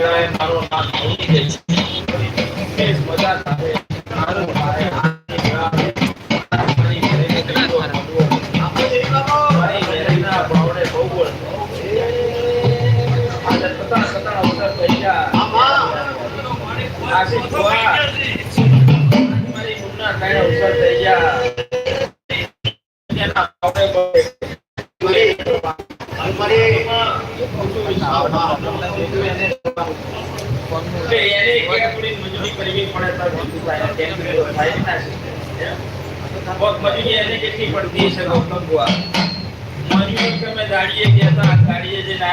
નામ ભૂલી ગઈ છે. બધા કેટલી દાડીએ ગયા હતા, દાડીએ જઈને.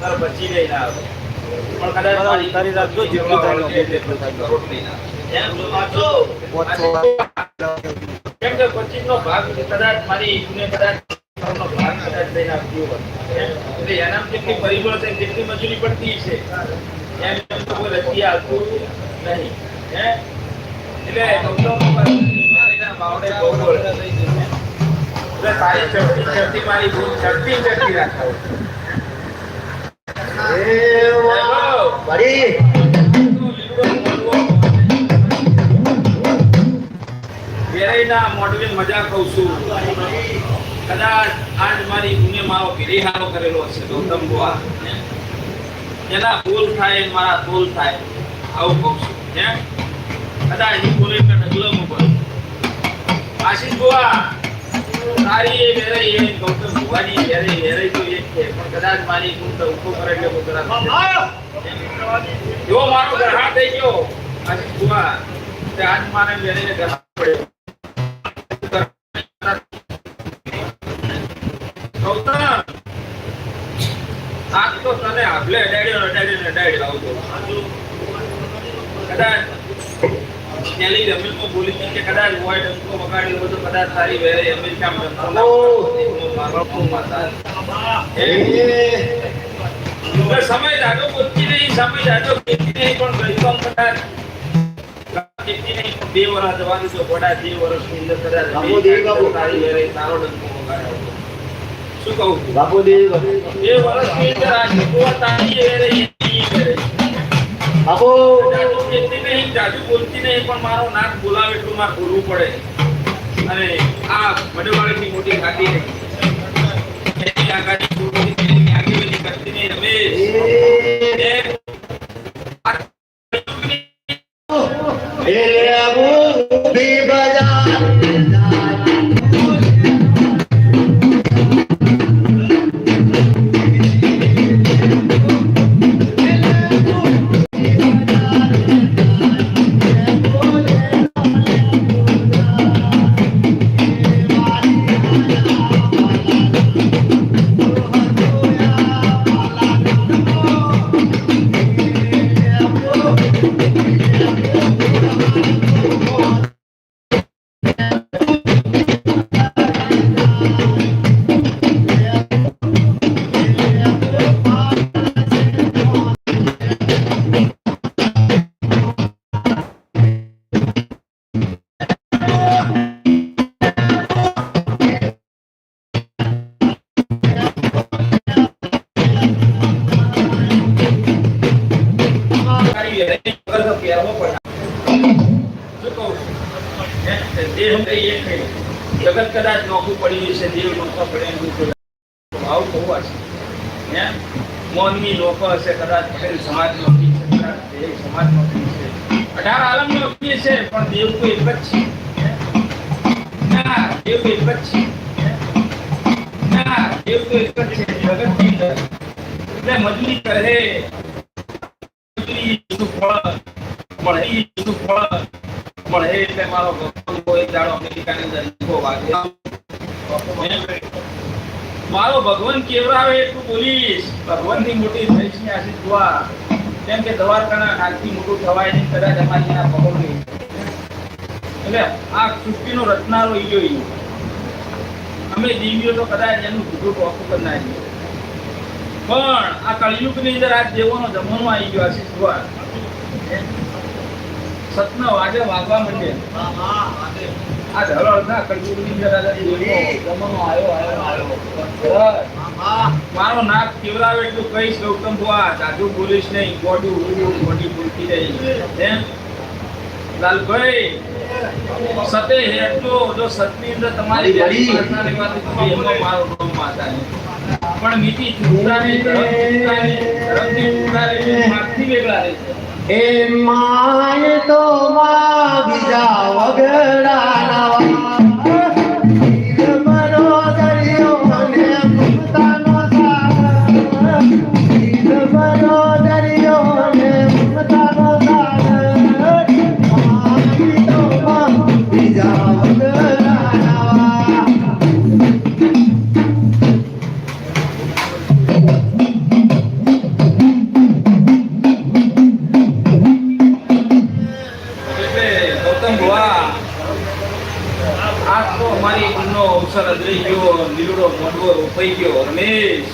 તાર બચી પણ કદાચ જેટલું થાય ને થાય. રોટલી ના. એમ કેમ કે પચીસનો ભાગ કદાચ મારી ઈટને કદાચ નો ભાગ કદાચ લઈને આવ્યો હોત. એટલે એનામાં જેટલી પરિબળ છે જેટલી મજૂરી પડતી છે. એમ કોઈ રચી આવતું નહીં. હે? એટલે ગૌતમ કહું છું કદાચ આજ મારી મારો ઘેરી હારો કરેલો હશે ગૌતમ બુઆ એના ભૂલ થાય મારા ભૂલ થાય આવું કહું છું કદાચ આશીષ બુઆ તારી એ વેરાઈ એ ગૌતમ બુવાની વેરાઈ વેરાઈ તો એક છે. પણ કદાચ મારી ગુણ તો ઊભો કરે એટલે હું જો મારો ગ્રહણ થઈ ગયો. આશીષ બુઆ તે આજ મારે વેરાઈને ગ્રહણ પડ્યો. ગૌતમ આજ તો તને અડાડ્યો અડાડ્યો અડાડ્યો આવતો કદાચ બોલી કે કદાચ હોય ડંકો હોય તો કદાચ વેરે અમેરિકામાં સમય બોલતી નહીં સમય નહીં પણ કદાચ બે વર્ષ જવા દીધો ઘોડા બે વર્ષની અંદર કદાચ વેરે તારો ડંકો વગાડ્યો શું કહું? બાપુ. દેવ બે વર્ષની અંદર આ તારી વેરે એની વેરે. કેતી નહીં, જાજુ બોલતી નહીં, પણ મારો નાક બોલાવે એટલું મારે બોલવું પડે. અને આ મડવાળીની મોટી ઘાટી નહીં. આ એની કરતી નહીં, દેહ કહીએ એક જગત કદાચ નોખું પડ્યું છે દેવ નોખો પડે એમ કોઈ બહુ હશે. એમ મોનની લોકો હશે કદાચ પટેલ સમાજ નોખી છે, કદાચ સમાજ નોખી છે. અઢાર આલમ નોખી છે, પણ દેવ તો એક જ છે. ના, દેવ તો એક જ છે. ના, દેવ તો એક જ છે. જગતની અંદર. એટલે મજૂરી કરે. મજૂરી ફળ મળી ફળ મળે એટલે મારો ભગવાન એક દાડો અમેરિકાની અંદર ઈકો વાગે. મારો ભગવાન કેવરાવે એટલું બોલીશ. ભગવાનની મોટી થઈશ ને આશીષ દુઆ કેમ કે દ્વારકાના નાગથી મોટું થવાય નહીં, કદાચ અમારી આ પગો એટલે આ સૃષ્ટિનો રચનારો ઈયો ઈયો. અમે જીવીઓ તો કદાચ એનું જુદું ટોપું કરી નાખીએ. પણ આ કળિયુગની અંદર આ દેવોનો જમવાનો આવી ગયો આશીષ સતનો વાગે વાગવા માંડે. આ ધરો ના આવ્યો આવ્યો આવ્યો. મારો નાક કેવરાવે એટલું કહીશ ગૌતમ બુઆ જાજુ બોલીશ નહીં. ગોડું ઉડું ગોડી બોલતી રહી. એમ લાલભાઈ સતે હેઠો જો સતની અંદર તમારી તો એમાં મારો નામ માતા. પણ મિતિ ચૂંટાની ધરમ ચૂંટાને ધરમથી ચૂંટાની માથી વેગળા રહે એ માય તો માં બીજા વગડાના અવસર રહી ગયો લીલડો મોઢવો રોપાઈ ગયો. રમેશ,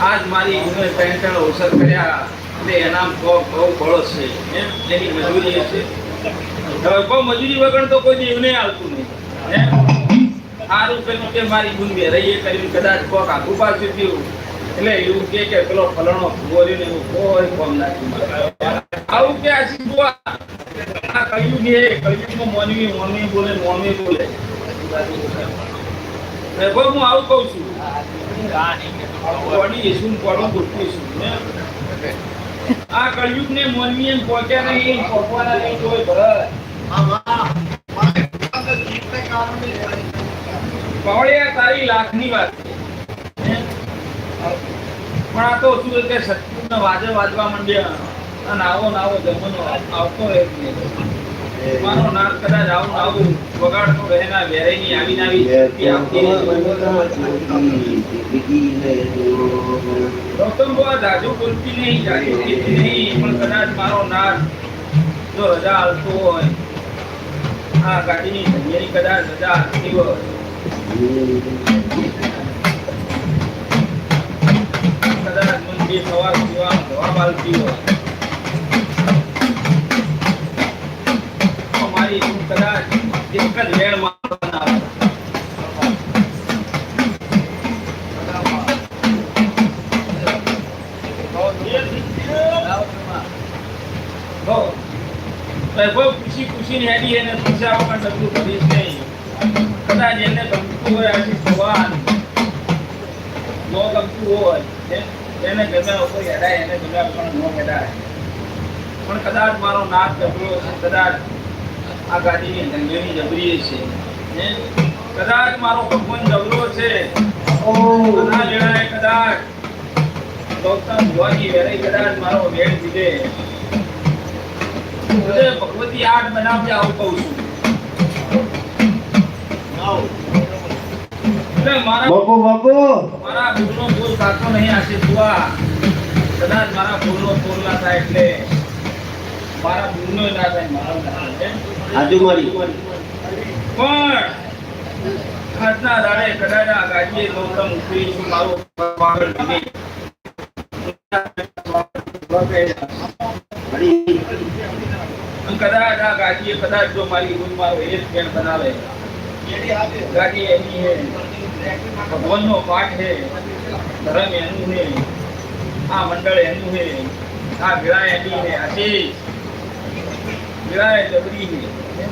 આજ મારી ઉમે પેન્ટણ અવસર કર્યા એટલે એના બહુ બળો છે. એની મજૂરી છે કોઈ મજૂરી વગર તો કોઈ દેવને આવતું નહીં. સારું પેલું કે મારી ગુણ વેરાઈએ કર્યું કદાચ કોક આખું પાછું થયું એટલે એવું કે કે પેલો ફલણો ગોર્યો ને એવું કોઈ કોમ નાખ્યું આવું કે આ કયું કે કળિયુગમાં મોનવી મોનવી બોલે મોનવી બોલે. વૈભવ હું આવું કહું વાત. પણ આ તો શું કે સત્યુગના વાજે વાજવા માંડ્યા. અને આવો નાવો જમાનો આવતો રહે. મારો નાદ કદાચ આવું આવું, વગાડતો હોય, આ ગાડીની ધનિયાની કદાચ રજા આવતી હોય. કદાચ જવાબ આલતી હોય. એને. કદાચ ભગવાન નો ગમતું હોય એને ગમ્યા ઉપર હેડાય એને ગમ્યા પણ ન હેડાય પણ કદાચ મારો નાક ગભરો છે, કદાચ આ ગાડીની ધંધોની જબરી છે. કદાચ મારો ભગવાન જબરો છે. ના લેણાય કદાચ. ગૌતમ કદાચ મારો વેડ ભગવતી આઠ બનાવજે આવું કહું છું. મારા બાપુ બાપુ. મારા ભૂલનો ભૂલ સાચો નહીં આશીષ કદાચ મારા ભૂલનો ભૂલ ના થાય એટલે. મારા નો ના થાય મારો આજુ મારી. પણ આજના દાડે કદાચ આ ગાડીએ ગૌતમ ઉતરી છું મારું પાગલ નહીં. કદાચ આ ગાડીએ કદાચ જો મારી ગુણ મારો એ જ બનાવે. ગાડી એની હે ભગવાનનો પાઠ હે ધર્મ એનું હે આ મંડળ એનું હે આ વિરાય એની હે આશીષ. વિરાય જબરી હે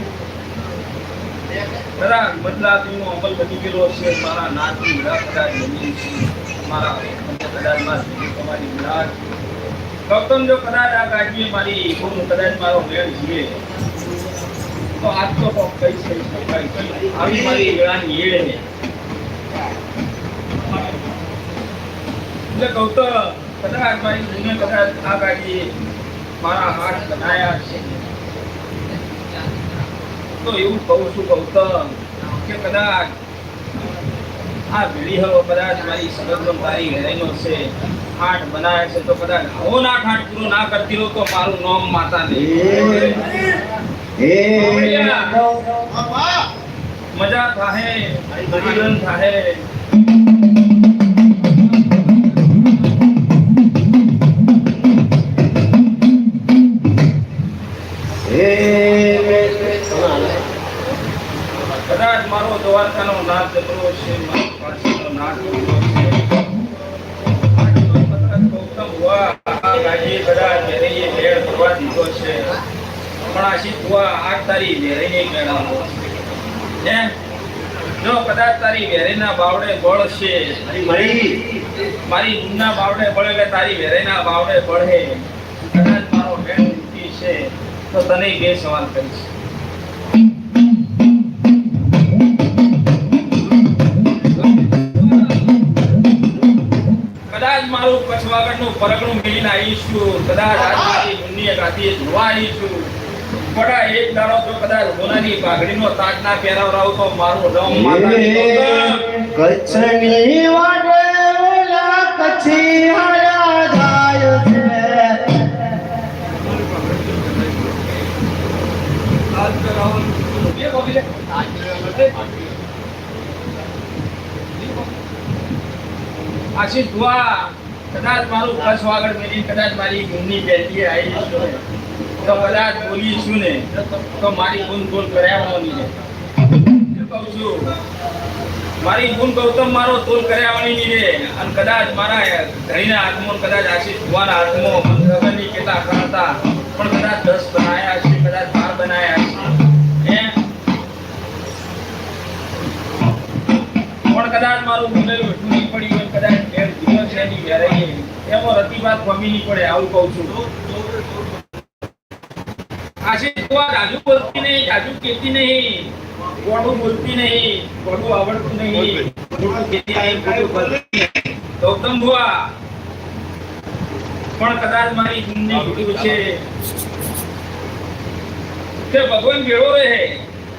બદલાતીનો અમલ બની ગયેલો છે. મારા નાથની વિરાટ કદાચ જમીન છે. મારા કદાચ મારી તમારી વિરાટ ગૌતમ જો કદાચ આ ગાડીએ મારી હું કદાચ મારો મેળ જીએ તો આજ તો કઈ કઈ આવી મારી વેળાની ને એટલે ગૌતમ, કદાચ મારી ગુને કદાચ આ ગાડીએ મારા હાથ બનાયા છે. તો એવું કહું છું ગૌતમ કે કદાચ આ ભેળી હવે કદાચ મારી સગર્ભ મારી ઘરેનો છે આઠ બનાવે છે તો કદાચ આવો ના ઠાઠ પૂરો ના કરતી રહો તો મારું નામ માતા નહીં. મજા થાહે આનંદ થાહે. મારો દવાખાનો નાશ જબરો છે મારો જબરો છે. તારી મેળાવો હે? જો કદાચ તારી વેરેના બાવડે બળ છે. મારી ઊનના બાવડે બળે એટલે તારી વેરેના બાવડે બળે. કદાચ મારો છે તો તને બે સવાલ કરીશ. મારું કચ્છવાગડનું પરગણું મિલીને આવીશું કદાચ આજ મારી ઊનની ગાદીએ જોવા આવીશું બટા એક દાડો તો કદાચ સોનાની પાઘડીનો તાજ ના પહેરાવરાવ તો મારું રમ. કચ્છની વાડેલા કચ્છી હારા જાય છે. આશીષ ભુવા. કદાચ મારું કચ્છ આગળ મેલી, કદાચ મારી ગુણની બેટી આવી તો કદાચ બોલીશું ને, તો મારી ગુણ ગુણ કર્યાવાની છે? કહું છું? મારી ગુણ ગૌતમ મારો તોલ કર્યાવાની ની રે અને કદાચ મારા ધણીના હાથમાં, કદાચ આશીષ ભુવાના હાથમાં મને ખબર નહીં કેટલા પણ કદાચ દસ બનાયા છે કદાચ બાર બનાયા છે પણ કદાચ મારું બોલેલું એમાં રતિબાદ ગમી નહીં પડે આવું કહું છું. આશીષ તું રાજુ બોલતી નહીં, રાજુ કેતી નહીં, ગોડું બોલતી નહીં, ગોડું આવડતું નહીં ગૌતમ ભુવા, પણ કદાચ મારી જિંદગી ભૂલ છે. તે ભગવાન ભેળો રહે,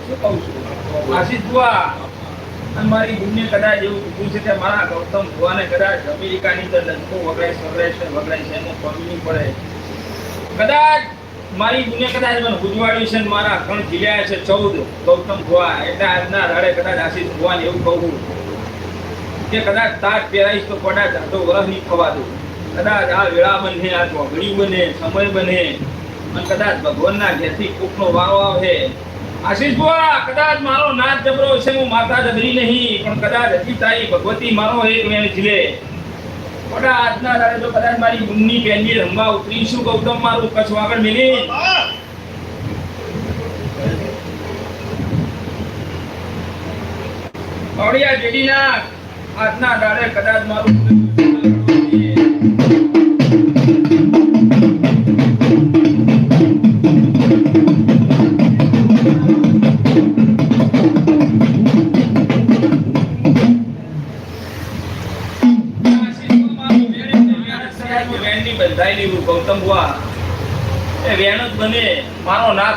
શું કહું છું? આશીષ બુઆ અને મારી ગુણને કદાચ એવું કીધું છે કે મારા ગૌતમ ભુવાને કદાચ અમેરિકાની અંદર લંકો વગડાય સગડાય છે વગડાય છે, એને પગલું પડે. કદાચ મારી ગુને કદાચ મને ગુજવાડ્યું છે મારા કણ જીલ્યા છે, ચૌદ ગૌતમ ભુવા, એટલે આજના દાડે કદાચ આશીષ ભુવાને એવું કહું કે કદાચ તાજ પહેરાઈશ તો કદાચ અડધો વરસ નહીં થવા દઉં. કદાચ આ વેળા બને, આ ચોઘડી બને, સમય બને, અને કદાચ ભગવાનના ઘેરથી કોકનો વારો આવે આશીષ બુઆ કદાચ મારો નાથ જબરો છે, હું માતા જબરી નહીં, પણ કદાચ હજી ભગવતી મારો એક વેણ ઝીલે મોટા આજના દાડે તો કદાચ મારી ગુમની બેનની રમવા ઉતરીશું, ગૌતમ મારું, કચ્છ વાગડ મિલી ઓડિયા જેડીના આજના દાડે કદાચ મારું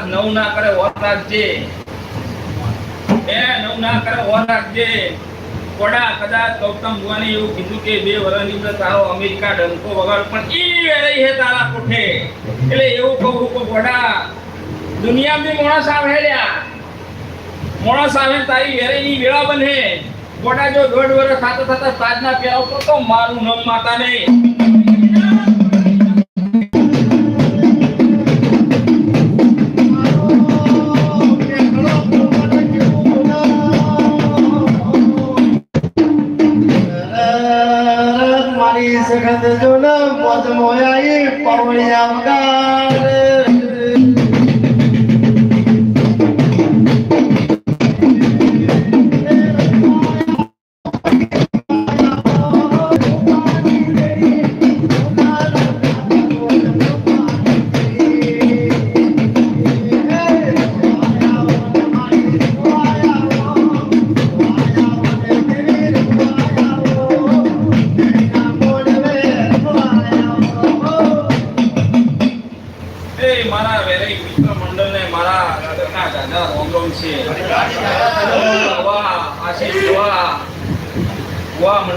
નવ ના કરે ઓર રાખજે. એ નવ ના કરે ઓર રાખજે. કોડા કદાચ ગૌતમ બુઆને એવું કીધું કે બે વર્ષની અંદર તારો અમેરિકા ડંકો વગાડ. પણ એ વેળઈ હે તારા કોઠે. એટલે એવું કહું કે કોડા, દુનિયામાં બી માણસ આવે લ્યા. મોણસ આવે તારી વેરે ની વેળા બને. ગોડા જો દોઢ વર્ષ થતા થતા તાજના પહેરાવતો તો મારું નમ માતા નહીં.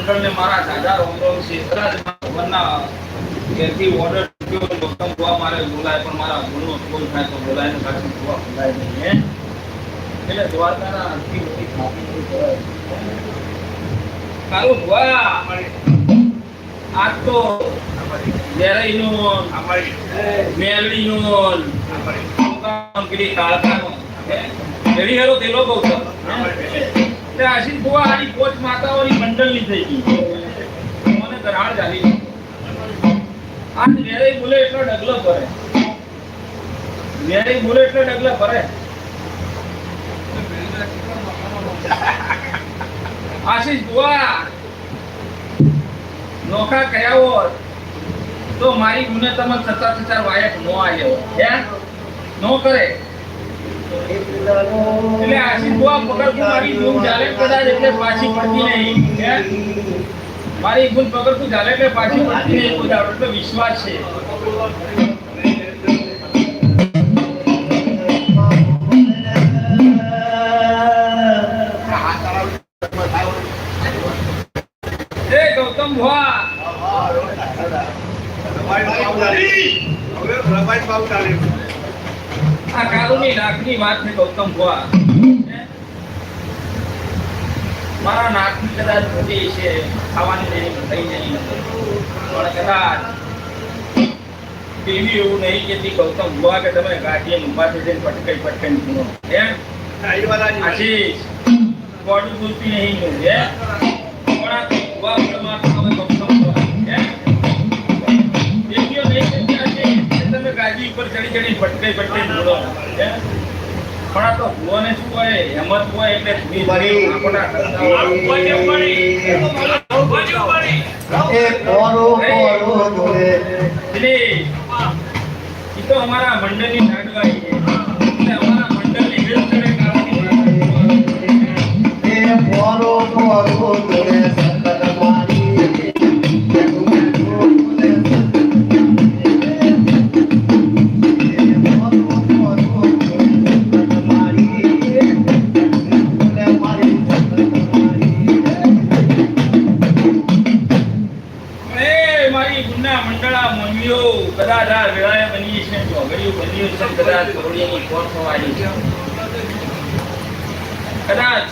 ગોવા મંડળને મારા દાદા રોમરોમ રોમ છે કદાચ મારા ભગવાનના ઘેરથી ઓર્ડર થયો ગોવા મારે બોલાય પણ મારા ગુણનો કોઈ થાય તો બોલાય ને પાછું ગોવા બોલાય નહીં એટલે દ્વારકાના અંતિમ વખતે ખાતી કાલુ ગોવા આજ તો વેરાઈનું, મેરડીનું, કામગીરી કાળકાનું? એવી હેરો તેલો બહુ હે? એટલે આશીષ બુઆ નોખા કયા હોત? તો મારી ગુને તમે સત્તા સત્તા વાયક નો આવ્યો નો કરે. એટલે આશીષ બુઆ પકડતું મારી ધૂમ ચાલે કદાચ એટલે પાછી પડતી નહીં મારી ભૂલ પકડ પકડતું ચાલે એટલે પાછી પડતી નહીં, કોઈ દાડો. એટલે વિશ્વાસ છે. ગૌતમ ભુવા. કદાચ એવી નહીં કે ગૌતમ ભુવા કે તમે ગાડીએ જઈને પટકાઈ પટકાઈ સુનો હે આશીષ બોડી બોલતી નહીં હું? ગાડી ઉપર ચડી ચડી પટકાઈ પટકાઈ બોલો. પણ આ તો ભુવાને શું હોય હેમત હોય એટલે એ તો અમારા મંડળની જાગવાઈ છે. એટલે અમારા મંડળની હેલ્પ કરે કારણ એ પોરો પોરો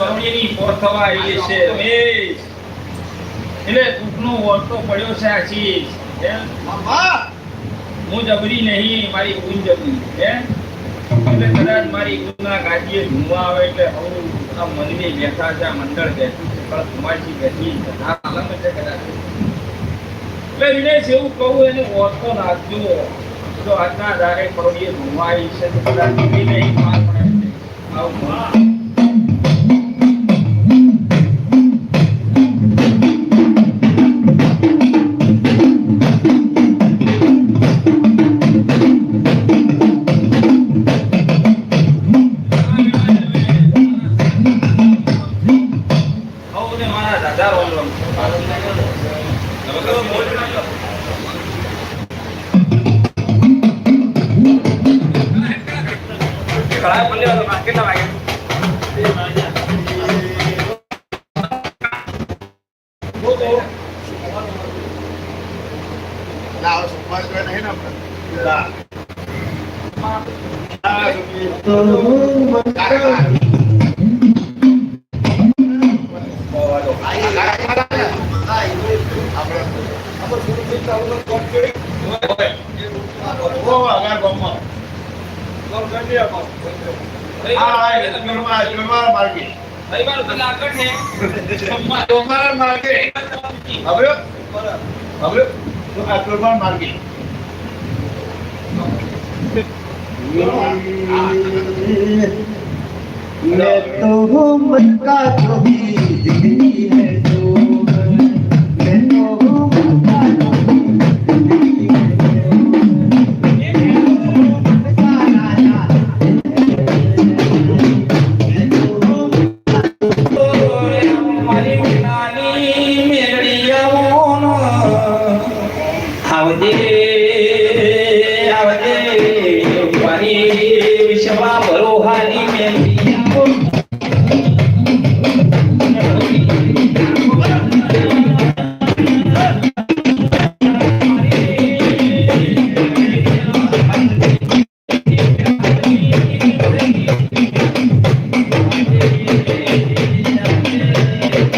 કદાચ પોરખવા પોર છે. એટલે દુઃખનો ઓરતો પડ્યો છે આશીષ. હું જબરી નહીં મારી ગુણ જબરી. હે એટલે કદાચ મારી ગુણના ગાડીએ ધૂમવા આવે એટલે હું આ મંદિરે બેઠા છે આ મંડળ બેઠું છે પણ કુમારજી બેઠી આ છે કદાચ. એટલે વિનેશ એવું કહું એને ઓળખો નાખજો. જો આજના ધારે કરોડીએ ધૂમવા આવી છે તો કદાચ નહીં માર પડે આવું मैं तो मन का जो भी जिंदगी है Thank you.